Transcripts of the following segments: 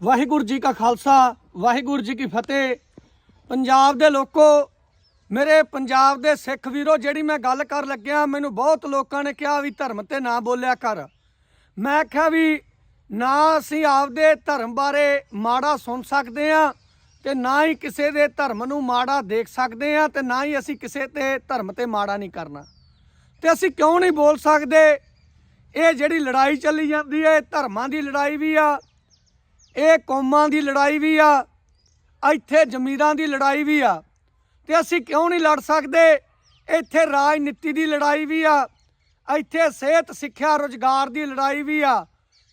ਵਾਹਿਗੁਰੂ ਜੀ ਕਾ ਖਾਲਸਾ, ਵਾਹਿਗੁਰੂ ਜੀ ਕੀ ਫਤਿਹ। ਪੰਜਾਬ ਦੇ ਲੋਕੋ, ਮੇਰੇ ਪੰਜਾਬ ਦੇ ਸਿੱਖ ਵੀਰੋ, ਜਿਹੜੀ ਮੈਂ ਗੱਲ ਕਰ ਲੱਗਿਆ, ਮੈਨੂੰ ਬਹੁਤ ਲੋਕਾਂ ਨੇ ਕਿਹਾ ਵੀ ਧਰਮ ਤੇ ਨਾ ਬੋਲਿਆ ਕਰ। ਮੈਂ ਕਿਹਾ ਵੀ ਨਾ ਅਸੀਂ ਆਪਦੇ ਧਰਮ ਬਾਰੇ ਮਾੜਾ ਸੁਣ ਸਕਦੇ ਆ ਤੇ ਨਾ ਹੀ ਕਿਸੇ ਦੇ ਧਰਮ ਨੂੰ ਮਾੜਾ ਦੇਖ ਸਕਦੇ ਆ ਤੇ ਨਾ ਹੀ ਅਸੀਂ ਕਿਸੇ ਤੇ ਧਰਮ ਤੇ ਮਾੜਾ ਨਹੀਂ ਕਰਨਾ। ਤੇ ਅਸੀਂ ਕਿਉਂ ਨਹੀਂ ਬੋਲ ਸਕਦੇ? ਇਹ ਜਿਹੜੀ ਲੜਾਈ ਚੱਲੀ ਜਾਂਦੀ ਹੈ, ਇਹ ਧਰਮਾਂ ਦੀ ਲੜਾਈ ਵੀ ਆ ਇਹ ਕੌਮਾਂ ਦੀ ਲੜਾਈ ਵੀ ਆ, ਇੱਥੇ ਜ਼ਮੀਰਾਂ ਦੀ ਲੜਾਈ ਵੀ ਆ ਤੇ ਅਸੀਂ ਕਿਉਂ ਨਹੀਂ ਲੜ ਸਕਦੇ? ਇੱਥੇ ਰਾਜਨੀਤੀ ਦੀ ਲੜਾਈ ਵੀ ਆ, ਇੱਥੇ ਸਿਹਤ, ਸਿੱਖਿਆ, ਰੋਜ਼ਗਾਰ ਦੀ ਲੜਾਈ ਵੀ ਆ,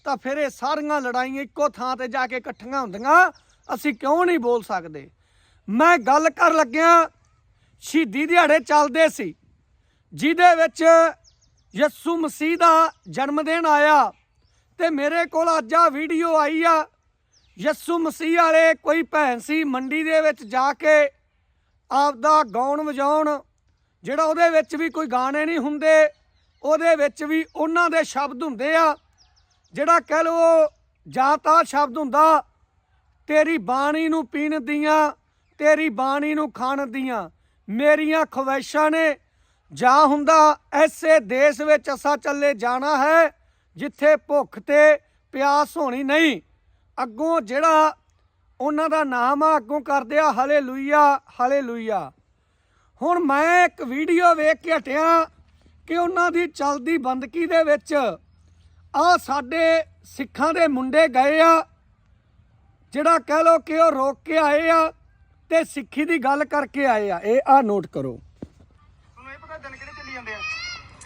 ਤਾਂ ਫਿਰ ਇਹ ਸਾਰੀਆਂ ਲੜਾਈਆਂ ਇੱਕੋ ਥਾਂ ਤੇ ਜਾ ਕੇ ਇਕੱਠੀਆਂ ਹੁੰਦੀਆਂ, ਅਸੀਂ ਕਿਉਂ ਨਹੀਂ ਬੋਲ ਸਕਦੇ? ਮੈਂ ਗੱਲ ਕਰ ਲੱਗਿਆ, ਸ਼ਹੀਦੀ ਦਿਹਾੜੇ ਚੱਲਦੇ ਸੀ, ਜਿਹਦੇ ਵਿੱਚ ਯਿਸੂ ਮਸੀਹ ਦਾ ਜਨਮ ਦਿਨ ਆਇਆ ਤੇ ਮੇਰੇ ਕੋਲ ਅੱਜ ਆ ਵੀਡੀਓ ਆਈ ਆ। ਯੱਸੂ ਮਸੀਹ ਵਾਲੇ ਕੋਈ ਭੈਣ ਸੀ, ਮੰਡੀ ਦੇ ਵਿੱਚ ਜਾ ਕੇ ਆਪਦਾ ਗਾਉਣ ਵਜਾਉਣ, ਜਿਹੜਾ ਉਹਦੇ ਵਿੱਚ ਵੀ ਕੋਈ ਗਾਣੇ ਨਹੀਂ ਹੁੰਦੇ, ਉਹਦੇ ਵਿੱਚ ਵੀ ਉਹਨਾਂ ਦੇ ਸ਼ਬਦ ਹੁੰਦੇ ਆ, ਜਿਹੜਾ ਕਹਿ ਲਓ ਜਾਂ ਤਾਂ ਸ਼ਬਦ ਹੁੰਦਾ, ਤੇਰੀ ਬਾਣੀ ਨੂੰ ਪੀਣ ਦੀਆਂ, ਤੇਰੀ ਬਾਣੀ ਨੂੰ ਖਾਣ ਦੀਆਂ, ਮੇਰੀਆਂ ਖਵਾਇਸ਼ਾਂ ਨੇ, ਜਾਂ ਹੁੰਦਾ ਐਸੇ ਦੇਸ਼ ਵਿੱਚ ਅਸਾਂ ਚੱਲੇ ਜਾਣਾ ਹੈ, ਜਿੱਥੇ ਭੁੱਖ ਤੇ ਪਿਆਸ ਹੋਣੀ ਨਹੀਂ। ਅੱਗੋਂ ਜਿਹੜਾ ਉਹਨਾਂ ਦਾ ਨਾਮ ਆ ਅੱਗੋਂ ਕਰਦੇ ਆ ਹਾਲੇਲੂਇਆ ਹਾਲੇਲੂਇਆ। ਹੁਣ ਮੈਂ ਇੱਕ ਵੀਡੀਓ ਵੇਖ ਕੇ ਹਟਿਆ ਕਿ ਉਹਨਾਂ ਦੀ ਚਲਦੀ ਬੰਦਕੀ ਦੇ ਵਿੱਚ ਆ ਸਾਡੇ ਸਿੱਖਾਂ ਦੇ ਮੁੰਡੇ ਗਏ ਆ ਜਿਹੜਾ ਕਹਿ ਲੋ ਕਿ ਉਹ ਰੋਕ ਕੇ ਆਏ ਆ ਤੇ ਸਿੱਖੀ ਦੀ ਗੱਲ ਕਰਕੇ ਆਏ ਆ। ਇਹ ਆ ਨੋਟ ਕਰੋ। ਤੁਹਾਨੂੰ ਇਹ ਪਤਾ ਦਿਨ ਕਿਹੜੇ ਚੱਲੀ ਜਾਂਦੇ ਆ?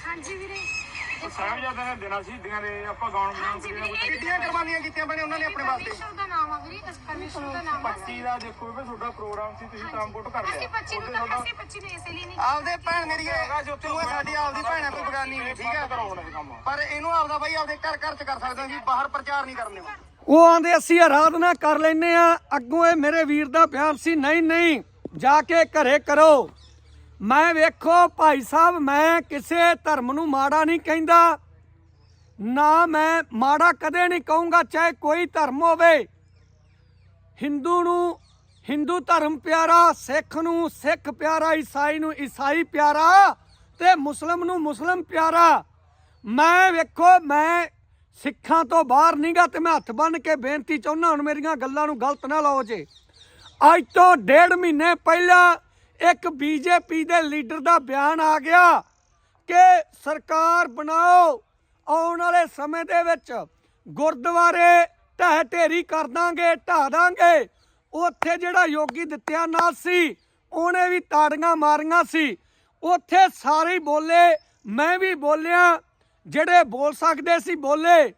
ਹਾਂਜੀ ਵੀਰੇ। ਸਾਹਿਬਜ਼ਾਦਿਆਂ ਨੇ ਦਿਨਾਂ ਸ਼ਹੀਦੀਆਂ ਦੇ ਆਪਾਂ ਗਾਉਣ ਬਣਾਉਣ ਹਾਂਜੀ ਵੀਰੇ ਕਿੰਨੀਆਂ ਕੁਰਬਾਨੀਆਂ ਕੀਤੀਆਂ ਬਣੇ ਉਹਨਾਂ ਨੇ ਆਪਣੇ ਵਾਸਤੇ? ਪਰਮੇਸ਼ਰ ਦਾ ਨਾਮ ਆ ਵੀਰੇ ਇਸ ਪਰਮੇਸ਼ਰ ਦਾ ਨਾਮ ਆ। 25 ਦਾ ਦੇਖੋ ਵੀ ਤੁਹਾਡਾ ਪ੍ਰੋਗਰਾਮ ਸੀ ਤੁਸੀਂ ਟਰਾਂਸਪੋਰਟ ਕਰ ਅਸੀਂ ਲਿਆ 25 ਨੂੰ ਤਾਂ ਅਸੀਂ 25 ਨੂੰ ਇਸੇ ਲਈ ਨਹੀਂ ਆਪਦੇ ਭੈਣ ਮੇਰੀ ਇਹ ਤੂੰ ਇਹ ਸਾਡੀ ਆਪਦੀ ਭੈਣ ਹੈ ਕੋਈ ਬਗਾਨੀ ਨਹੀਂ ਠੀਕ ਹੈ। ਕਰਾਉਣਾ ਇਹ ਕੰਮ ਪਰ ਇਹਨੂੰ ਆਪਦਾ ਬਾਈ ਆਪਦੇ ਘਰ ਘਰ ਚ ਕਰ ਸਕਦੇ ਸੀ ਬਾਹਰ ਪ੍ਰਚਾਰ ਨਹੀਂ ਕਰਨੇ। ਉਹ ਆਂਦੇ ਅਸੀਂ ਆਰਾਧਨਾ ਕਰ ਲੈਨੇ ਆ ਅੱਗੋਂ ਇਹ ਮੇਰੇ ਵੀਰ ਦਾ ਬਿਆਨ ਸੀ। ਨਹੀਂ ਨਹੀਂ ਜਾ ਕੇ ਘਰੇ ਕਰੋ। ਮੈਂ ਵੇਖੋ ਭਾਈ ਸਾਹਿਬ, ਮੈਂ ਕਿਸੇ ਧਰਮ ਨੂੰ ਮਾੜਾ ਨਹੀਂ ਕਹਿੰਦਾ। ਨਾ ਮੈਂ ਮਾੜਾ ਕਦੇ ਨਹੀਂ ਕਹੂੰਗਾ, ਚਾਹੇ ਕੋਈ ਧਰਮ ਹੋਵੇ। ਹਿੰਦੂ ਨੂੰ, ਹਿੰਦੂ ਧਰਮ ਪਿਆਰਾ, ਸਿੱਖ ਨੂੰ, ਸਿੱਖ ਪਿਆਰਾ, ਈਸਾਈ ਨੂੰ ਈਸਾਈ ਪਿਆਰਾ ਤੇ ਮੁਸਲਮ ਨੂੰ ਮੁਸਲਮ ਪਿਆਰਾ। ਮੈਂ ਵੇਖੋ, ਮੈਂ ਸਿੱਖਾਂ ਤੋਂ ਬਾਹਰ ਨਹੀਂਗਾ ਤੇ ਮੈਂ ਹੱਥ ਬੰਨ ਕੇ ਬੇਨਤੀ ਚਾਹੁੰਦਾ, ਹੁਣ ਮੇਰੀਆਂ ਗੱਲਾਂ ਨੂੰ ਗਲਤ ਨਾ ਲਓ ਜੇ। ਅੱਜ ਤੋਂ ਡੇਢ ਮਹੀਨੇ ਪਹਿਲਾਂ ਇੱਕ ਬੀਜੇਪੀ ਦੇ ਲੀਡਰ ਦਾ ਬਿਆਨ ਆ ਗਿਆ ਕਿ ਸਰਕਾਰ ਬਣਾਓ। ਆਉਣ ਵਾਲੇ ਸਮੇਂ ਦੇ ਵਿੱਚ ਗੁਰਦੁਆਰੇ ਢਹਿ ਢੇਰੀ ਕਰ ਦਾਂਗੇ ਢਾ ਦਾਂਗੇ। ਉੱਥੇ ਜਿਹੜਾ ਯੋਗੀ ਦਿੱਤਿਆ ਨਾਲ ਸੀ, ਉਹਨੇ ਵੀ ਤਾੜੀਆਂ ਮਾਰੀਆਂ ਸੀ। ਉੱਥੇ ਸਾਰੇ ਬੋਲੇ, ਮੈਂ ਵੀ ਬੋਲਿਆ, ਜਿਹੜੇ ਬੋਲ ਸਕਦੇ ਸੀ ਬੋਲੇ।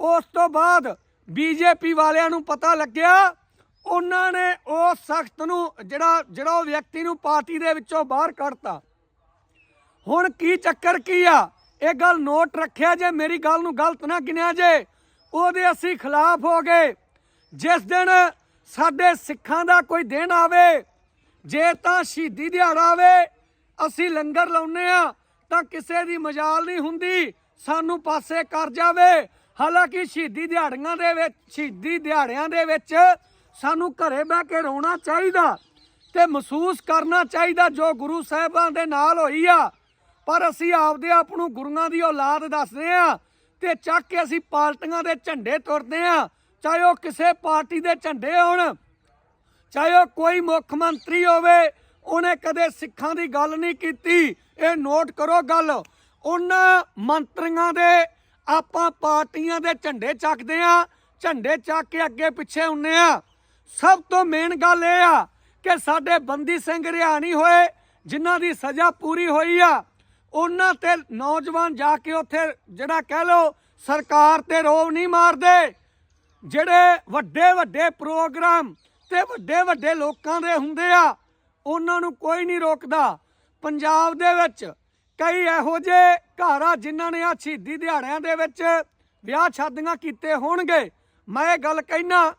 ਉਸ ਤੋਂ ਬਾਅਦ ਬੀਜੇਪੀ ਵਾਲਿਆਂ ਨੂੰ ਪਤਾ ਲੱਗਿਆ ਉਹਨਾਂ ਨੇ ਉਹ ਸਖਤ ਨੂੰ ਜਿਹੜਾ ਜਿਹੜਾ ਉਹ ਵਿਅਕਤੀ ਨੂੰ ਪਾਰਟੀ ਦੇ ਵਿੱਚੋਂ ਬਾਹਰ ਕੱਢਤਾ। ਹੁਣ ਕੀ ਚੱਕਰ ਕੀ ਆ? ਇਹ ਗੱਲ ਨੋਟ ਰੱਖਿਆ ਜੇ, ਮੇਰੀ ਗੱਲ ਨੂੰ ਗਲਤ ਨਾ ਗਿਣਿਆ ਜੇ, ਉਹਦੇ ਅਸੀਂ ਖਿਲਾਫ ਹੋ ਗਏ। ਜਿਸ ਦਿਨ ਸਾਡੇ ਸਿੱਖਾਂ ਦਾ ਕੋਈ ਦਿਨ ਆਵੇ, ਜੇ ਤਾਂ ਸ਼ਹੀਦੀ ਦਿਹਾੜਾ ਆਵੇ, ਅਸੀਂ ਲੰਗਰ ਲਾਉਨੇ ਆ ਤਾਂ ਕਿਸੇ ਦੀ ਮਜਾਲ ਨਹੀਂ ਹੁੰਦੀ, ਸਾਨੂੰ ਪਾਸੇ ਕਰ ਜਾਵੇ। ਹਾਲਾਂਕਿ ਸ਼ਹੀਦੀ ਦਿਹਾੜੀਆਂ ਦੇ ਵਿੱਚ, ਸ਼ਹੀਦੀ ਦਿਹਾੜਿਆਂ ਦੇ ਵਿੱਚ ਸਾਨੂੰ ਘਰੇ ਬਹਿ ਕੇ ਰੋਣਾ ਚਾਹੀਦਾ ਤੇ ਮਹਿਸੂਸ ਕਰਨਾ ਚਾਹੀਦਾ ਜੋ ਗੁਰੂ ਸਾਹਿਬਾਂ ਦੇ ਨਾਲ ਹੋਈ ਆ। ਪਰ ਅਸੀਂ ਆਪਦੇ ਆਪ ਨੂੰ ਗੁਰੂਆਂ ਦੀ ਔਲਾਦ ਦੱਸਦੇ ਆ ਤੇ ਚੱਕ ਕੇ ਅਸੀਂ ਪਾਰਟੀਆਂ ਦੇ ਝੰਡੇ ਤੁਰਦੇ ਆ, ਚਾਹੇ ਉਹ ਕਿਸੇ ਪਾਰਟੀ ਦੇ ਝੰਡੇ ਹੋਣ, ਚਾਹੇ ਉਹ ਕੋਈ ਮੁੱਖ ਮੰਤਰੀ ਹੋਵੇ, ਉਹਨੇ ਕਦੇ ਸਿੱਖਾਂ ਦੀ ਗੱਲ ਨਹੀਂ ਕੀਤੀ। ਇਹ ਨੋਟ ਕਰੋ ਗੱਲ, ਉਹਨਾਂ ਮੰਤਰੀਆਂ ਦੇ ਆਪਾਂ ਪਾਰਟੀਆਂ ਦੇ ਝੰਡੇ ਚੱਕਦੇ ਆ, ਝੰਡੇ ਚੱਕ ਕੇ ਅੱਗੇ ਪਿੱਛੇ ਹੁੰਨੇ ਆ। ਸਭ ਤੋਂ ਮੇਨ ਗੱਲ ਇਹ ਆ ਕਿ ਸਾਡੇ ਬੰਦੀ ਸਿੰਘ ਰਿਹਾ ਨਹੀਂ ਹੋਏ, ਜਿਨ੍ਹਾਂ ਦੀ ਸਜ਼ਾ ਪੂਰੀ ਹੋਈ ਆ, ਉਹਨਾਂ ਤੇ ਨੌਜਵਾਨ ਜਾ ਕੇ ਉੱਥੇ ਜਿਹੜਾ ਕਹਿ ਲੋ ਸਰਕਾਰ ਤੇ ਰੋਵ ਨਹੀਂ ਮਾਰਦੇ। ਜਿਹੜੇ ਵੱਡੇ ਵੱਡੇ ਪ੍ਰੋਗਰਾਮ ਤੇ ਵੱਡੇ ਵੱਡੇ ਲੋਕਾਂ ਦੇ ਹੁੰਦੇ ਆ, ਉਹਨਾਂ ਨੂੰ ਕੋਈ ਨਹੀਂ ਰੋਕਦਾ। ਪੰਜਾਬ ਦੇ ਵਿੱਚ ਕਈ ਇਹੋ ਜਿਹੇ ਘਰ ਆ ਜਿਨ੍ਹਾਂ ਨੇ ਆ ਸ਼ਹੀਦੀ ਦਿਹਾੜਿਆਂ ਦੇ ਵਿੱਚ ਵਿਆਹ ਸ਼ਾਦੀਆਂ ਕੀਤੇ ਹੋਣਗੇ। ਮੈਂ ਇਹ ਗੱਲ ਕਹਿਣਾ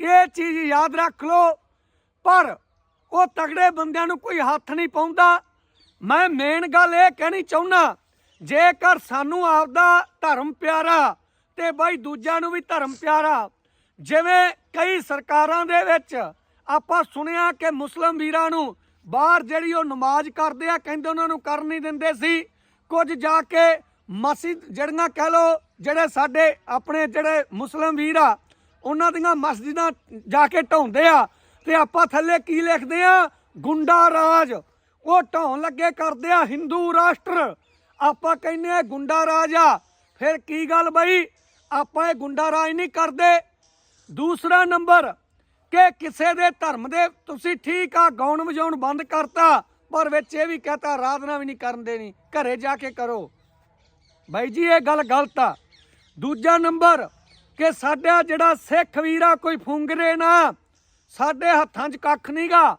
ਇਹ ਚੀਜ਼ ਯਾਦ ਰੱਖ ਲਓ, ਪਰ ਉਹ ਤਗੜੇ ਬੰਦਿਆਂ ਨੂੰ ਕੋਈ ਹੱਥ ਨਹੀਂ ਪਾਉਂਦਾ। ਮੈਂ ਮੇਨ ਗੱਲ ਇਹ ਕਹਿਣੀ ਚਾਹੁੰਦਾ ਜੇਕਰ ਸਾਨੂੰ ਆਪਦਾ ਧਰਮ ਪਿਆਰਾ ਤੇ ਬਾਈ ਦੂਜਿਆਂ ਨੂੰ ਵੀ ਧਰਮ ਪਿਆਰਾ, ਜਿਵੇਂ ਕਈ ਸਰਕਾਰਾਂ ਦੇ ਵਿੱਚ ਆਪਾਂ ਸੁਣਿਆ ਕਿ ਮੁਸਲਮ ਵੀਰਾਂ ਨੂੰ ਬਾਹਰ ਜਿਹੜੀ ਉਹ ਨਮਾਜ਼ ਕਰਦੇ ਆ, ਕਹਿੰਦੇ ਉਹਨਾਂ ਨੂੰ ਕਰਨ ਨਹੀਂ ਦਿੰਦੇ ਸੀ, ਕੁਝ ਜਾ ਕੇ ਮਸਜਿਦ, ਜਿਹੜੀਆਂ ਕਹਿ ਲੋ ਜਿਹੜੇ ਸਾਡੇ ਆਪਣੇ ਜਿਹੜੇ ਮੁਸਲਮ ਵੀਰ ਆ ਉਹਨਾਂ ਦੀਆਂ ਮਸਜਿਦਾਂ ਜਾ ਕੇ ਢਾਉਂਦੇ ਆ ਤੇ ਆਪਾਂ ਥੱਲੇ ਕੀ ਲਿਖਦੇ ਆ? ਗੁੰਡਾ ਰਾਜ। ਉਹ ਢਾਉਣ ਲੱਗੇ ਕਰਦੇ ਆ ਹਿੰਦੂ ਰਾਸ਼ਟਰ। ਆਪਾਂ ਕਹਿੰਦੇ ਆ ਗੁੰਡਾ ਰਾਜ ਆ। ਫਿਰ ਕੀ ਗੱਲ ਬਈ? ਆਪਾਂ ਇਹ ਗੁੰਡਾ ਰਾਜ ਨਹੀਂ ਕਰਦੇ। ਦੂਸਰਾ ਨੰਬਰ, ਕਿ ਕਿਸੇ ਦੇ ਧਰਮ ਦੇ ਤੁਸੀਂ ਠੀਕ ਆ, ਗਾਉਣ ਵਜਾਉਣ ਬੰਦ ਕਰਤਾ, ਪਰ ਵਿੱਚ ਇਹ ਵੀ ਕਹਤਾ, ਆਰਾਧਨਾ ਵੀ ਨਹੀਂ ਕਰਨ ਦੇਣੀ। ਘਰੇ ਜਾ ਕੇ ਕਰੋ। ਬਾਈ ਜੀ, ਇਹ ਗੱਲ ਗਲਤ ਆ। ਦੂਜਾ ਨੰਬਰ ਕਿ ਸਾਡਾ ਜਿਹੜਾ ਸਿੱਖ ਵੀਰਾ ਕੋਈ ਫੁੰਗਰੇ ਨਾ, ਸਾਡੇ ਹੱਥਾਂ 'ਚ ਕੱਖ ਨਹੀਂਗਾ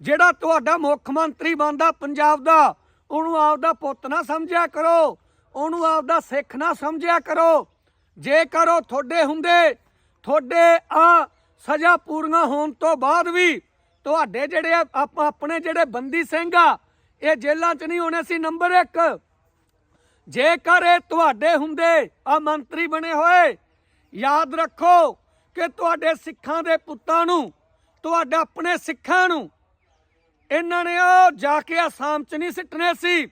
ਜਿਹੜਾ ਤੁਹਾਡਾ ਮੁੱਖ ਮੰਤਰੀ ਬਣਦਾ ਪੰਜਾਬ ਦਾ, ਉਹਨੂੰ ਆਪਦਾ ਪੁੱਤ ਨਾ ਸਮਝਿਆ ਕਰੋ, ਉਹਨੂੰ ਆਪਦਾ ਸਿੱਖ ਨਾ ਸਮਝਿਆ ਕਰੋ। ਜੇ ਕਰੋ ਤੁਹਾਡੇ ਹੁੰਦੇ, ਤੁਹਾਡੇ ਆ ਸਜ਼ਾ ਪੂਰੀਆਂ ਹੋਣ ਤੋਂ ਬਾਅਦ ਵੀ ਤੁਹਾਡੇ ਜਿਹੜੇ ਆਪਾਂ, ਆਪਣੇ ਜਿਹੜੇ ਬੰਦੀ ਸਿੰਘ ਆ, ਇਹ ਜੇਲ੍ਹਾਂ 'ਚ ਨਹੀਂ ਹੋਣੇ ਸੀ, ਨੰਬਰ 1 ਜੇਕਰ ਇਹ ਤੁਹਾਡੇ ਹੁੰਦੇ, ਆ ਮੰਤਰੀ ਬਣੇ ਹੋਏ ਯਾਦ ਰੱਖੋ ਕਿ ਤੁਹਾਡੇ ਸਿੱਖਾਂ ਦੇ ਪੁੱਤਾਂ ਨੂੰ, ਤੁਹਾਡੇ ਆਪਣੇ ਸਿੱਖਾਂ ਨੂੰ ਇਹਨਾਂ ਨੇ ਉਹ ਜਾ ਕੇ ਆਸਾਮ ਚ ਨਹੀਂ ਸਿੱਟਨੇ ਸੀ,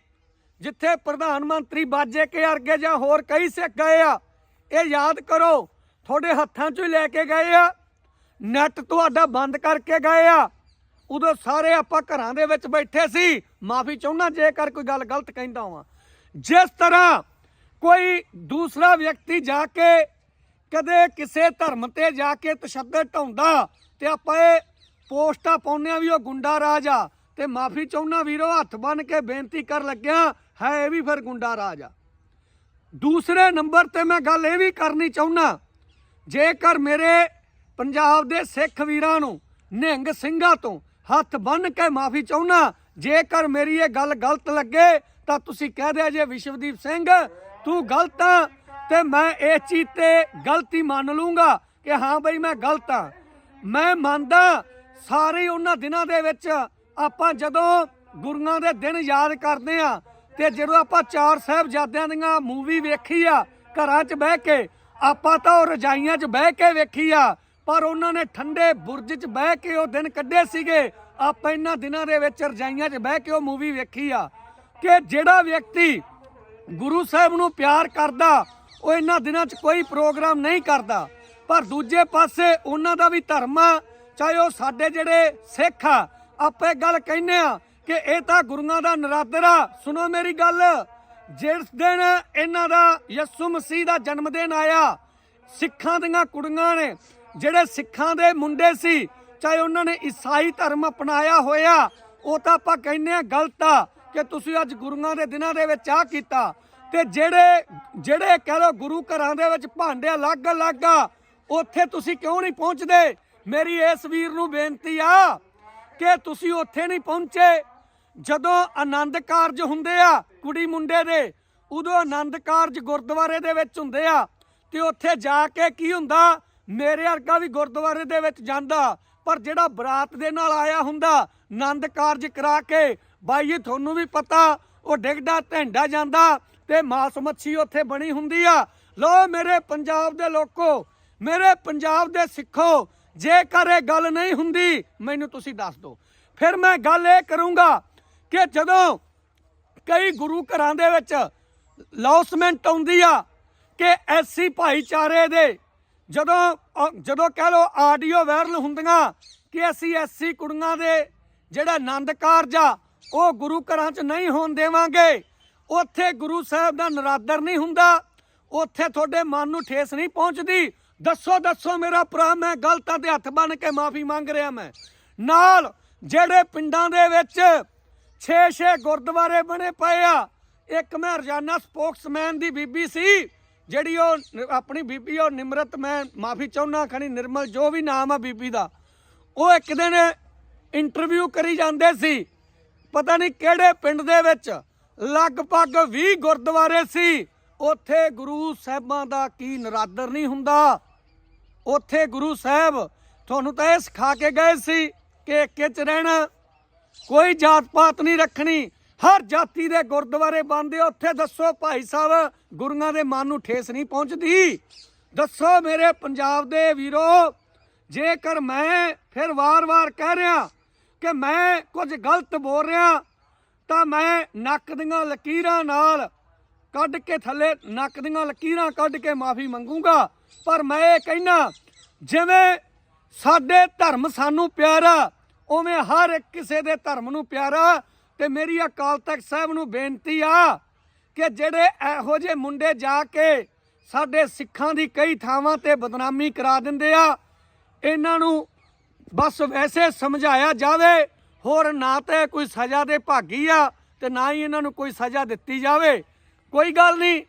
ਜਿੱਥੇ ਪ੍ਰਧਾਨ ਮੰਤਰੀ ਬਾਜੇ ਕੇ ਅਰਗੇ ਜਾਂ ਹੋਰ ਕਈ ਸਿੱਖ ਗਏ ਆ। ਇਹ ਯਾਦ ਕਰੋ, ਤੁਹਾਡੇ ਹੱਥਾਂ ਚੋਂ ਹੀ ਲੈ ਕੇ ਗਏ ਆ। ਨੈਟ ਤੁਹਾਡਾ ਬੰਦ ਕਰਕੇ ਗਏ ਆ। ਉਦੋਂ ਸਾਰੇ ਆਪਾਂ ਘਰਾਂ ਦੇ ਵਿੱਚ ਬੈਠੇ ਸੀ। ਮਾਫੀ ਚਾਹੁੰਦਾ ਜੇਕਰ ਕੋਈ ਗੱਲ ਗਲਤ ਕਹਿੰਦਾ ਹਾਂ ਜਿਸ ਤਰ੍ਹਾਂ ਕੋਈ ਦੂਸਰਾ ਵਿਅਕਤੀ ਜਾ ਕੇ ਕਦੇ ਕਿਸੇ ਧਰਮ ਤੇ ਜਾ ਕੇ ਤਸ਼ੱਦਦ ਢਾਉਂਦਾ ਤੇ ਆਪਾਂ ਇਹ ਪੋਸਟਾਂ ਪਾਉਂਦੇ ਆ ਵੀ ਉਹ ਗੁੰਡਾ ਰਾਜ ਆ ਤੇ ਮਾਫੀ ਚਾਹੁੰਦਾ ਵੀਰੋ, ਹੱਥ ਬੰਨ ਕੇ ਬੇਨਤੀ ਕਰ ਲੱਗਿਆ, ਹੈ ਇਹ ਵੀ ਫਿਰ ਗੁੰਡਾ ਰਾਜ ਆ। ਦੂਸਰੇ ਨੰਬਰ ਤੇ ਮੈਂ ਗੱਲ ਇਹ ਵੀ ਕਰਨੀ ਚਾਹੁੰਦਾ, ਜੇਕਰ ਮੇਰੇ ਪੰਜਾਬ ਦੇ ਸਿੱਖ ਵੀਰਾਂ ਨੂੰ, ਨਿਹੰਗ ਸਿੰਘਾਂ ਤੋਂ ਹੱਥ ਬੰਨ ਕੇ ਮਾਫੀ ਚਾਹੁੰਦਾ, ਜੇਕਰ ਮੇਰੀ ਇਹ ਗੱਲ ਗਲਤ ਲੱਗੇ, ਤਾਂ ਤੁਸੀਂ ਕਹਿ ਦਿਆ ਜੇ ਵਿਸ਼ਵਦੀਪ ਸਿੰਘ, ਤੂੰ ਗਲਤ ਆ ਤੇ ਮੈਂ ਇਸ ਚੀਜ਼ ਤੇ ਗਲਤੀ ਮੰਨ ਲੂੰਗਾ ਕਿ ਹਾਂ ਬਈ ਮੈਂ ਗਲਤ ਆ। ਮੈਂ ਮੰਨਦਾ ਸਾਰੇ ਉਹਨਾਂ ਦਿਨਾਂ ਦੇ ਵਿੱਚ ਆਪਾਂ ਜਦੋਂ ਗੁਰੂਆਂ ਦੇ ਦਿਨ ਯਾਦ ਕਰਦੇ ਆ ਤੇ ਜਦੋਂ ਆਪਾਂ ਚਾਰ ਸਾਹਿਬਜ਼ਾਦਿਆਂ ਦੀਆਂ ਮੂਵੀ ਵੇਖੀ ਆ, ਘਰਾਂ 'ਚ ਬਹਿ ਕੇ, ਆਪਾਂ ਤਾਂ ਉਹ ਰਜਾਈਆਂ 'ਚ ਬਹਿ ਕੇ ਵੇਖੀ ਆ, ਪਰ ਉਹਨਾਂ ਨੇ ਠੰਡੇ ਬੁਰਜ 'ਚ ਬਹਿ ਕੇ ਉਹ ਦਿਨ ਕੱਢੇ ਸੀਗੇ, ਆਪਾਂ ਇਹਨਾਂ ਦਿਨਾਂ ਦੇ ਵਿੱਚ ਰਜਾਈਆਂ 'ਚ ਬਹਿ ਕੇ ਉਹ ਮੂਵੀ ਵੇਖੀ ਆ। ਕਿ ਜਿਹੜਾ ਵਿਅਕਤੀ ਗੁਰੂ ਸਾਹਿਬ ਨੂੰ ਪਿਆਰ ਕਰਦਾ ਉਹ ਇਹਨਾਂ ਦਿਨਾਂ 'ਚ ਕੋਈ ਪ੍ਰੋਗਰਾਮ ਨਹੀਂ ਕਰਦਾ। ਪਰ ਦੂਜੇ ਪਾਸੇ ਉਹਨਾਂ ਦਾ ਵੀ ਧਰਮ ਆ, ਚਾਹੇ ਉਹ ਸਾਡੇ ਜਿਹੜੇ ਸਿੱਖ ਆ, ਆਪਾਂ ਇਹ ਗੱਲ ਕਹਿੰਦੇ ਆ ਕਿ ਇਹ ਤਾਂ ਗੁਰੂਆਂ ਦਾ ਨਰਾਦਰ ਆ। ਸੁਣੋ ਮੇਰੀ ਗੱਲ, ਜਿਸ ਦਿਨ ਇਹਨਾਂ ਦਾ ਯਿਸੂ ਮਸੀਹ ਦਾ ਜਨਮ ਦਿਨ ਆਇਆ, ਸਿੱਖਾਂ ਦੀਆਂ ਕੁੜੀਆਂ ਨੇ, ਜਿਹੜੇ ਸਿੱਖਾਂ ਦੇ ਮੁੰਡੇ ਸੀ, ਚਾਹੇ ਉਹਨਾਂ ਨੇ ਈਸਾਈ ਧਰਮ ਅਪਣਾਇਆ ਹੋਇਆ, ਉਹ ਤਾਂ ਆਪਾਂ ਕਹਿੰਦੇ ਆ ਗਲਤ ਆ ਕਿ ਤੁਸੀਂ ਅੱਜ ਗੁਰੂਆਂ ਦੇ ਦਿਨਾਂ ਦੇ ਵਿੱਚ ਆ ਕੀਤਾ। ਤੇ ਜਿਹੜੇ ਜਿਹੜੇ ਕਹ ਲੋ ਗੁਰੂ ਘਰਾਂ ਦੇ ਵਿੱਚ ਭਾਂਡੇ ਅਲੱਗ ਅਲੱਗ ਆ, ਉੱਥੇ ਤੁਸੀਂ ਕਿਉਂ ਨਹੀਂ ਪਹੁੰਚਦੇ? ਮੇਰੀ ਇਸ ਵੀਰ ਨੂੰ ਬੇਨਤੀ ਆ ਕਿ ਤੁਸੀਂ ਉੱਥੇ ਨਹੀਂ ਪਹੁੰਚੇ। ਜਦੋਂ ਆਨੰਦ ਕਾਰਜ ਹੁੰਦੇ ਆ ਕੁੜੀ ਮੁੰਡੇ ਦੇ, ਉਦੋਂ ਆਨੰਦ ਕਾਰਜ ਗੁਰਦੁਆਰੇ ਦੇ ਵਿੱਚ ਹੁੰਦੇ ਆ ਤੇ ਉੱਥੇ ਜਾ ਕੇ ਕੀ ਹੁੰਦਾ? ਮੇਰੇ ਵਰਗਾ ਵੀ ਗੁਰਦੁਆਰੇ ਦੇ ਵਿੱਚ ਜਾਂਦਾ, ਪਰ ਜਿਹੜਾ ਬਰਾਤ ਦੇ ਨਾਲ ਆਇਆ ਹੁੰਦਾ, ਆਨੰਦ ਕਾਰਜ ਕਰਾ ਕੇ, ਬਾਈ ਜੀ ਤੁਹਾਨੂੰ ਵੀ ਪਤਾ, ਉਹ ਡਿੱਗਦਾ ਢੈਂਡਾ ਜਾਂਦਾ ਤੇ ਮਾਸ ਮੱਛੀ ਉੱਥੇ ਬਣੀ ਹੁੰਦੀ ਆ। ਲੋ ਮੇਰੇ ਪੰਜਾਬ ਦੇ ਲੋਕੋ, ਮੇਰੇ ਪੰਜਾਬ ਦੇ ਸਿੱਖੋ, ਜੇਕਰ ਇਹ ਗੱਲ ਨਹੀਂ ਹੁੰਦੀ, ਮੈਨੂੰ ਤੁਸੀਂ ਦੱਸ ਦਿਓ। ਫਿਰ ਮੈਂ ਗੱਲ ਇਹ ਕਰੂੰਗਾ ਕਿ ਜਦੋਂ ਕਈ ਗੁਰੂ ਘਰਾਂ ਦੇ ਵਿੱਚ ਲੌਸਮੈਂਟ ਆਉਂਦੀ ਆ ਕਿ ਐਸੀ ਭਾਈਚਾਰੇ ਦੇ ਜਦੋਂ ਜਦੋਂ ਕਹਿ ਲੋ ਆਡੀਓ ਵਾਇਰਲ ਹੁੰਦੀਆਂ ਕਿ ਅਸੀਂ ਐਸੀ ਕੁੜੀਆਂ ਦੇ ਜਿਹੜਾ ਆਨੰਦ ਕਾਰਜ ਆ, ਉਹ ਗੁਰੂ ਘਰਾਂ 'ਚ ਨਹੀਂ ਹੋਣ ਦੇਵਾਂਗੇ। ਉੱਥੇ ਗੁਰੂ ਸਾਹਿਬ ਦਾ ਨਰਾਦਰ ਨਹੀਂ ਹੁੰਦਾ। ਉੱਥੇ ਤੁਹਾਡੇ ਮਨ ਨੂੰ ਠੇਸ ਨਹੀਂ ਪਹੁੰਚਦੀ। ਦੱਸੋ ਦੱਸੋ ਮੇਰਾ ਭਰਾ, ਮੈਂ ਗਲਤਾਂ ਤੇ ਹੱਥ ਬੰਨ ਕੇ ਮਾਫੀ ਮੰਗ ਰਿਹਾ ਮੈਂ। ਨਾਲ ਜਿਹੜੇ ਪਿੰਡਾਂ ਦੇ ਵਿੱਚ 6-6 ਗੁਰਦੁਆਰੇ ਬਣੇ ਪਏ ਆ, ਇੱਕ ਮੈਂ ਰਜਾਨਾ ਸਪੋਕਸਮੈਨ ਦੀ ਬੀਬੀ ਸੀ, ਜਿਹੜੀ ਉਹ ਆਪਣੀ ਬੀਬੀ ਉਹ ਨਿਮਰਤ, ਮੈਂ ਮਾਫੀ ਚਾਹੁੰਦਾ, ਖਣੀ ਨਿਰਮਲ, ਜੋ ਵੀ ਨਾਮ ਆ ਬੀਬੀ ਦਾ, ਉਹ ਇੱਕ ਦਿਨ ਇੰਟਰਵਿਊ ਕਰੀ ਜਾਂਦੇ ਸੀ। ਪਤਾ ਨਹੀਂ ਕਿਹੜੇ ਪਿੰਡ ਦੇ ਵਿੱਚ ਲਗਭਗ 20 ਗੁਰਦੁਆਰੇ ਸੀ। ਉੱਥੇ ਗੁਰੂ ਸਾਹਿਬਾਂ ਦਾ ਕੀ ਨਰਾਦਰ ਨਹੀਂ ਹੁੰਦਾ। ਉੱਥੇ ਗੁਰੂ ਸਾਹਿਬ ਤੁਹਾਨੂੰ ਤਾਂ ਇਹ ਸਿਖਾ ਕੇ ਗਏ ਸੀ ਕਿ ਇੱਕੇ ਰਹਿਣਾ। ਕੋਈ ਜਾਤ ਪਾਤ ਨਹੀਂ ਰੱਖਣੀ। ਹਰ ਜਾਤੀ ਦੇ ਗੁਰਦੁਆਰੇ ਬੰਦੇ ਉੱਥੇ ਦੱਸੋ ਭਾਈ ਸਾਹਿਬ, ਗੁਰੂਆਂ ਦੇ ਮਨ ਨੂੰ ਠੇਸ ਨਹੀਂ ਪਹੁੰਚਦੀ। ਦੱਸੋ ਮੇਰੇ ਪੰਜਾਬ ਦੇ ਵੀਰੋ, ਜੇਕਰ ਮੈਂ ਫਿਰ ਵਾਰ-ਵਾਰ ਕਹਿ ਰਿਹਾ ਕਿ ਮੈਂ ਕੁਝ ਗਲਤ ਬੋਲ ਰਿਹਾ ਤਾਂ ਮੈਂ ਨੱਕ ਦੀਆਂ ਲਕੀਰਾਂ ਨਾਲ ਕੱਢ ਕੇ ਥੱਲੇ ਨੱਕ ਦੀਆਂ ਲਕੀਰਾਂ ਕੱਢ ਕੇ ਮਾਫੀ ਮੰਗੂਗਾ। ਪਰ ਮੈਂ ਇਹ ਕਹਿਣਾ ਜਿਵੇਂ ਸਾਡੇ ਧਰਮ ਸਾਨੂੰ ਪਿਆਰਾ, ਉਵੇਂ ਹਰ ਇੱਕ ਕਿਸੇ ਦੇ ਧਰਮ ਨੂੰ ਪਿਆਰਾ, ਤੇ ਮੇਰੀ ਅਕਾਲ ਤਖਤ ਸਾਹਿਬ ਨੂੰ ਬੇਨਤੀ ਆ ਕਿ ਜਿਹੜੇ ਇਹੋ ਜਿਹੇ ਮੁੰਡੇ ਜਾ ਕੇ ਸਾਡੇ ਸਿੱਖਾਂ ਦੀ ਕਈ ਥਾਵਾਂ ਤੇ ਬਦਨਾਮੀ ਕਰਾ ਦਿੰਦੇ ਆ, ਇਹਨਾਂ ਨੂੰ ਬਸ ਵੈਸੇ ਸਮਝਾਇਆ ਜਾਵੇ ਹੋਰ ਨਾ ਤੇ ਕੋਈ ਸਜ਼ਾ ਦੇ ਭਾਗੀ ਆ ਤੇ ਨਾ ਹੀ ਇਹਨਾਂ ਨੂੰ ਕੋਈ ਸਜ਼ਾ ਦਿੱਤੀ ਜਾਵੇ। ਕੋਈ ਗੱਲ ਨਹੀਂ,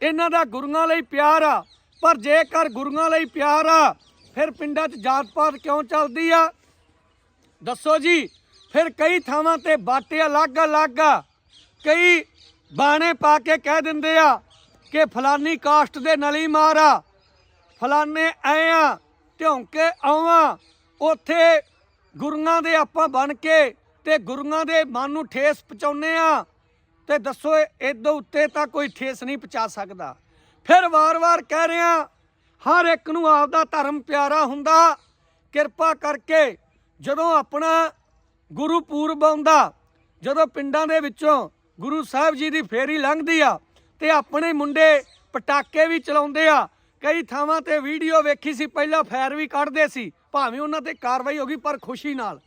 ਇਹਨਾਂ ਦਾ ਗੁਰੂਆਂ ਲਈ ਪਿਆਰ ਆ, ਪਰ ਜੇਕਰ ਗੁਰੂਆਂ ਲਈ ਪਿਆਰ ਆ, ਫਿਰ ਪਿੰਡਾਂ 'ਚ ਜਾਤ ਪਾਤ ਕਿਉਂ ਚੱਲਦੀ ਆ? ਦੱਸੋ ਜੀ, ਫਿਰ ਕਈ ਥਾਵਾਂ ਤੇ ਬਾਟੇ ਅਲੱਗ-ਅਲੱਗ ਆ। ਕਈ ਬਾਣੇ ਪਾ ਕੇ ਕਹਿ ਦਿੰਦੇ ਆ ਕਿ ਫਲਾਨੀ ਕਾਸਟ ਦੇ ਨਲੀ ਮਾਰਾ ਫਲਾਨੇ ਐ ਆ ਢਿਉਂਕੇ ਆਵਾਂ ਉੱਥੇ ਗੁਰੂਆਂ ਦੇ ਆਪਾਂ ਬਣ ਕੇ ਤੇ ਗੁਰੂਆਂ ਦੇ ਮਨ ਨੂੰ ਠੇਸ ਪਹੁੰਚਾਉਨੇ ਆ। ਤੇ ਦੱਸੋ ਇਦੋਂ ਉੱਤੇ ਤਾਂ ਕੋਈ ਠੇਸ ਨਹੀਂ ਪਹੁੰਚਾ ਸਕਦਾ। ਫਿਰ ਵਾਰ-ਵਾਰ ਕਹਿ ਰਿਹਾ ਹਰ ਇੱਕ ਨੂੰ ਆਪਦਾ ਧਰਮ ਪਿਆਰਾ ਹੁੰਦਾ। ਕਿਰਪਾ ਕਰਕੇ ਜਦੋਂ ਆਪਣਾ ਗੁਰੂ ਪੂਰਬ ਆਉਂਦਾ, ਜਦੋਂ ਪਿੰਡਾਂ ਦੇ ਵਿੱਚੋਂ ਗੁਰੂ ਸਾਹਿਬ ਜੀ ਦੀ ਫੇਰੀ ਲੰਘਦੀ ਆ ਤੇ ਆਪਣੇ ਮੁੰਡੇ ਪਟਾਕੇ ਵੀ ਚਲਾਉਂਦੇ ਆ। ਕਈ ਥਾਵਾਂ ਤੇ ਵੀਡੀਓ ਵੇਖੀ ਸੀ, ਪਹਿਲਾਂ ਫੈਰ ਵੀ ਕੱਢਦੇ ਸੀ। ਭਾਵੇਂ ਉਹਨਾਂ ਤੇ ਕਾਰਵਾਈ ਹੋ ਗਈ ਪਰ ਖੁਸ਼ੀ ਨਾਲ।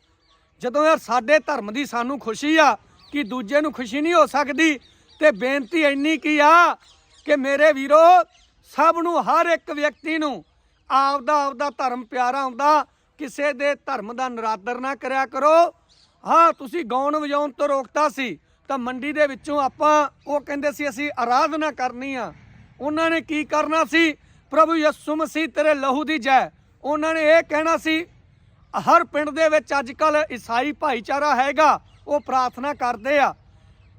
ਜਦੋਂ ਯਾਰ ਸਾਡੇ ਧਰਮ ਦੀ ਸਾਨੂੰ ਖੁਸ਼ੀ ਆ ਕਿ ਦੂਜੇ ਨੂੰ ਖੁਸ਼ੀ ਨਹੀਂ ਹੋ ਸਕਦੀ, ਤੇ ਬੇਨਤੀ ਇੰਨੀ ਕੀ ਆ ਕਿ ਮੇਰੇ ਵੀਰੋ, ਸਭ ਨੂੰ ਹਰ ਇੱਕ ਵਿਅਕਤੀ ਨੂੰ ਆਪਦਾ ਆਪਦਾ ਧਰਮ ਪਿਆਰਾ ਹੁੰਦਾ ਕਿਸੇ ਦੇ ਧਰਮ ਦਾ ਨਰਾਦਰ ਨਾ ਕਰਿਆ ਕਰੋ। ਹਾਂ, ਤੁਸੀਂ ਗਾਉਣ ਵਜਾਉਣ ਤੋਂ ਰੋਕਤਾ ਸੀ, ਤਾਂ ਮੰਡੀ ਦੇ ਵਿੱਚੋਂ ਆਪਾਂ ਉਹ ਕਹਿੰਦੇ ਸੀ, ਅਸੀਂ ਆਰਾਧਨਾ ਕਰਨੀ ਆ। ਉਹਨਾਂ ਨੇ ਕੀ ਕਰਨਾ ਸੀ? ਪ੍ਰਭੂ ਯਿਸੂ ਮਸੀਹ ਤੇਰੇ ਲਹੂ ਦੀ ਜੈ ਉਹਨਾਂ ਨੇ ਇਹ ਕਹਿਣਾ ਸੀ, ਹਰ ਪਿੰਡ ਦੇ ਵਿੱਚ ਅੱਜ ਕੱਲ ਈਸਾਈ ਭਾਈਚਾਰਾ ਹੈਗਾ, ਉਹ ਪ੍ਰਾਰਥਨਾ ਕਰਦੇ ਆ।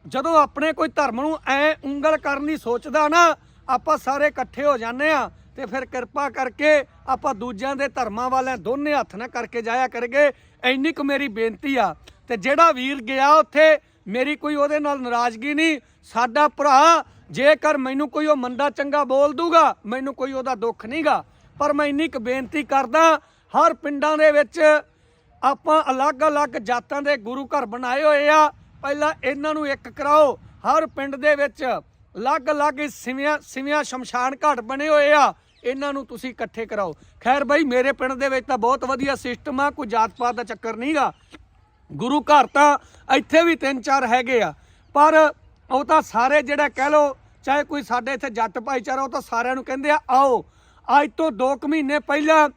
ਜਦੋਂ ਆਪਣੇ ਕੋਈ ਧਰਮ ਨੂੰ ਐ ਉਂਗਲ ਕਰਨ ਦੀ ਸੋਚਦਾ ਨਾ, ਆਪਾਂ ਸਾਰੇ ਇਕੱਠੇ ਹੋ ਜਾਂਦੇ ਆ ਤੇ ਫਿਰ ਕਿਰਪਾ ਕਰਕੇ ਆਪਾਂ ਦੂਜਿਆਂ ਦੇ ਧਰਮਾਂ ਵਾਲਿਆਂ ਦੋਨੇ ਹੱਥ ਨਾਲ ਕਰਕੇ ਜਾਇਆ ਕਰਗੇ। ਇੰਨੀ ਕੁ ਮੇਰੀ ਬੇਨਤੀ ਆ ਤੇ ਜਿਹੜਾ ਵੀਰ ਗਿਆ ਉੱਥੇ, ਮੇਰੀ ਕੋਈ ਉਹਦੇ ਨਾਲ ਨਾਰਾਜ਼ਗੀ ਨਹੀਂ। ਸਾਡਾ ਭਰਾ ਜੇਕਰ ਮੈਨੂੰ ਕੋਈ ਉਹ ਮੰਦਾ ਚੰਗਾ ਬੋਲ ਦੂਗਾ, ਮੈਨੂੰ ਕੋਈ ਉਹਦਾ ਦੁੱਖ ਨਹੀਂਗਾ ਪਰ ਮੈਂ ਇੰਨੀ ਕੁ ਬੇਨਤੀ ਕਰਦਾ, ਹਰ ਪਿੰਡਾਂ ਦੇ ਵਿੱਚ ਆਪਾਂ ਅਲੱਗ-ਅਲੱਗ ਜਾਤਾਂ ਦੇ ਗੁਰੂ ਘਰ ਬਣਾਏ ਹੋਏ ਆ। ਪਹਿਲਾਂ ਇਹਨਾਂ ਨੂੰ ਇੱਕ ਕਰਾਓ। ਹਰ ਪਿੰਡ ਦੇ ਵਿੱਚ ਅਲੱਗ-ਅਲੱਗ ਸਿਵਿਆਂ ਸਿਵਿਆਂ ਸ਼ਮਸ਼ਾਨ ਘਾਟ ਬਣੇ ਹੋਏ ਆ। ਇਹਨਾਂ ਨੂੰ ਤੁਸੀਂ ਇਕੱਠੇ ਕਰਾਓ। ਖੈਰ ਬਾਈ, ਮੇਰੇ ਪਿੰਡ ਦੇ ਵਿੱਚ ਤਾਂ ਬਹੁਤ ਵਧੀਆ ਸਿਸਟਮ ਆ, ਕੋਈ ਜਾਤ ਪਾਤ ਦਾ ਚੱਕਰ ਨਹੀਂਗਾ ਗੁਰੂ ਘਰ ਤਾਂ ਇੱਥੇ ਵੀ ਤਿੰਨ ਚਾਰ ਹੈਗੇ ਆ। ਪਰ ਉਹ ਤਾਂ ਸਾਰੇ ਜਿਹੜਾ ਕਹਿ ਲੋ ਚਾਹੇ ਕੋਈ ਸਾਡੇ ਇੱਥੇ ਜੱਟ ਭਾਈਚਾਰਾ, ਉਹ ਤਾਂ ਸਾਰਿਆਂ ਨੂੰ ਕਹਿੰਦੇ ਆ, ਆਓ। ਅੱਜ ਤੋਂ 2 ਕੁ ਮਹੀਨੇ ਪਹਿਲਾਂ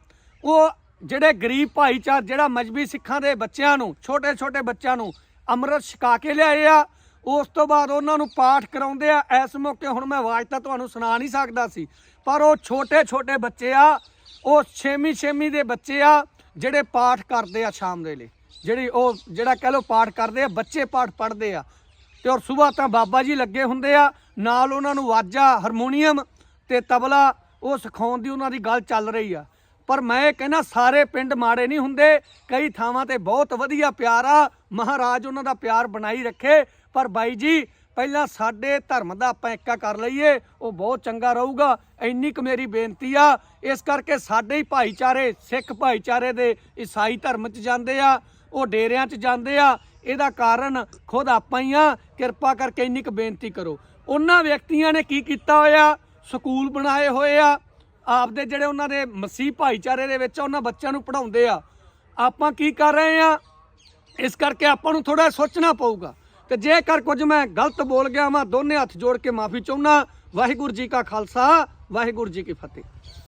ਉਹ ਜਿਹੜੇ ਗਰੀਬ ਭਾਈਚਾਰ, ਜਿਹੜਾ ਮਜਬੀ ਸਿੱਖਾਂ ਦੇ ਬੱਚਿਆਂ ਨੂੰ ਛੋਟੇ ਛੋਟੇ ਬੱਚਿਆਂ ਨੂੰ ਅੰਮ੍ਰਿਤ ਛਕਾ ਕੇ ਲਿਆਏ ਆ, ਉਸ ਤੋਂ ਬਾਅਦ ਉਹਨਾਂ ਨੂੰ ਪਾਠ ਕਰਾਉਂਦੇ ਆ। ਇਸ ਮੌਕੇ ਹੁਣ ਮੈਂ ਆਵਾਜ਼ ਤਾਂ ਤੁਹਾਨੂੰ ਸੁਣਾ ਨਹੀਂ ਸਕਦਾ ਸੀ, ਪਰ ਉਹ ਛੋਟੇ ਛੋਟੇ ਬੱਚੇ ਆ, ਉਹ ਛੇਵੀਂ ਛੇਵੀਂ ਦੇ ਬੱਚੇ ਆ, ਜਿਹੜੇ ਪਾਠ ਕਰਦੇ ਆ ਸ਼ਾਮ ਦੇ ਲਈ ਜਿਹੜੀ ਉਹ, ਜਿਹੜਾ ਕਹਿ ਲੋ ਪਾਠ ਕਰਦੇ ਆ, ਬੱਚੇ ਪਾਠ ਪੜ੍ਹਦੇ ਆ। ਤੇ ਔਰ ਸਵੇਰ ਤਾਂ ਬਾਬਾ ਜੀ ਲੱਗੇ ਹੁੰਦੇ ਆ, ਨਾਲ ਉਹਨਾਂ ਨੂੰ ਵਾਜਾ, ਹਾਰਮੋਨੀਅਮ ਤੇ ਤਬਲਾ ਉਹ ਸਿਖਾਉਣ ਦੀ ਉਹਨਾਂ ਦੀ ਗੱਲ ਚੱਲ ਰਹੀ ਆ। ਪਰ ਮੈਂ ਇਹ ਕਹਿੰਦਾ ਸਾਰੇ ਪਿੰਡ ਮਾੜੇ ਨਹੀਂ ਹੁੰਦੇ, ਕਈ ਥਾਵਾਂ ਤੇ ਬਹੁਤ ਵਧੀਆ ਪਿਆਰ ਆ। ਮਹਾਰਾਜ ਉਹਨਾਂ ਦਾ ਪਿਆਰ ਬਣਾਈ ਰੱਖੇ। ਪਰ ਬਾਈ ਜੀ, ਪਹਿਲਾਂ ਸਾਡੇ ਧਰਮ ਦਾ ਆਪਾਂ ਇੱਕਾ ਕਰ ਲਈਏ, ਉਹ ਬਹੁਤ ਚੰਗਾ ਰਹੂਗਾ। ਇੰਨੀ ਕੁ ਮੇਰੀ ਬੇਨਤੀ ਆ। ਇਸ ਕਰਕੇ ਸਾਡੇ ਹੀ ਭਾਈਚਾਰੇ, ਸਿੱਖ ਭਾਈਚਾਰੇ ਦੇ ਈਸਾਈ ਧਰਮ 'ਚ ਜਾਂਦੇ ਆ, ਉਹ ਡੇਰਿਆਂ 'ਚ ਜਾਂਦੇ ਆ। ਇਹਦਾ ਕਾਰਨ ਖੁਦ ਆਪਾਂ ਹੀ ਆ। ਕਿਰਪਾ ਕਰਕੇ ਇੰਨੀ ਕੁ ਬੇਨਤੀ ਕਰੋ। ਉਹਨਾਂ ਵਿਅਕਤੀਆਂ ਨੇ ਕੀ ਕੀਤਾ ਹੋਇਆ? ਸਕੂਲ ਬਣਾਏ ਹੋਏ ਆ ਆਪਦੇ ਜਿਹੜੇ ਉਹਨਾਂ ਦੇ ਮਸੀਹ ਭਾਈਚਾਰੇ ਦੇ ਵਿੱਚ ਆ, ਉਹਨਾਂ ਬੱਚਿਆਂ ਨੂੰ ਪੜ੍ਹਾਉਂਦੇ ਆ। ਆਪਾਂ ਕੀ ਕਰ ਰਹੇ ਆ? ਇਸ ਕਰਕੇ ਆਪਾਂ ਨੂੰ ਥੋੜਾ ਸੋਚਣਾ ਪਊਗਾ। ਤੇ ਜੇਕਰ ਕੁਝ ਮੈਂ ਗਲਤ ਬੋਲ ਗਿਆ ਮੈਂ ਦੋਨੇ ਹੱਥ ਜੋੜ ਕੇ ਮਾਫੀ ਚਾਹੁੰਦਾ ਵਾਹਿਗੁਰੂ ਜੀ ਕਾ ਖਾਲਸਾ ਵਾਹਿਗੁਰੂ ਜੀ ਕੀ ਫਤਿਹ।